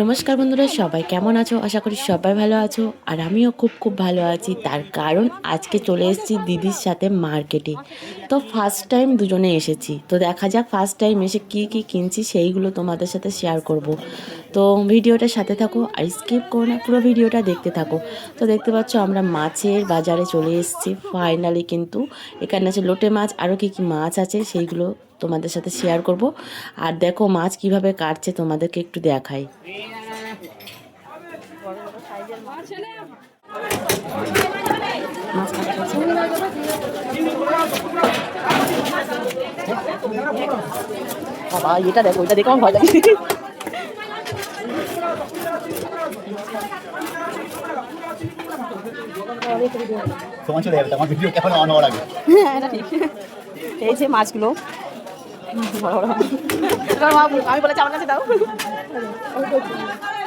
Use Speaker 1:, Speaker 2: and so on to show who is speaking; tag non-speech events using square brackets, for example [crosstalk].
Speaker 1: নমস্কার বন্ধুরা, সবাই কেমন আছো? আশা করি সবাই ভালো আছো। আর আমিও খুব খুব ভালো আছি। তার কারণ আজকে চলে এসেছি দিদির সাথে মার্কেটে তো ফার্স্ট টাইম দুজনে এসেছি। তো দেখা যাক ফার্স্ট টাইম এসে কি কি কিনছি, সেইগুলো তোমাদের সাথে শেয়ার করব। তো ভিডিওটার সাথে থাকো আর স্কিপ করো না, পুরো ভিডিওটা দেখতে থাকো। তো দেখতে পাচ্ছ আমরা মাছের বাজারে চলে এসেছি। ফাইনালি কিন্তু এখানে আছে লোটে মাছ। আরও কি কি মাছ আছে সেইগুলো তোমাদের সাথে শেয়ার করব। আর দেখো মাছ কীভাবে কাটছে তোমাদেরকে একটু দেখাই। বাবা এটা দেখো এটা দেখো আমার ভয় লাগে।
Speaker 2: চলে যাবে ভিডিও কেমন অন হওয়ার আগে।
Speaker 1: হ্যাঁ এটা ঠিক। এই যে মাছগুলো। [laughs] আমি বলেছি আমার কাছে দাও। [laughs]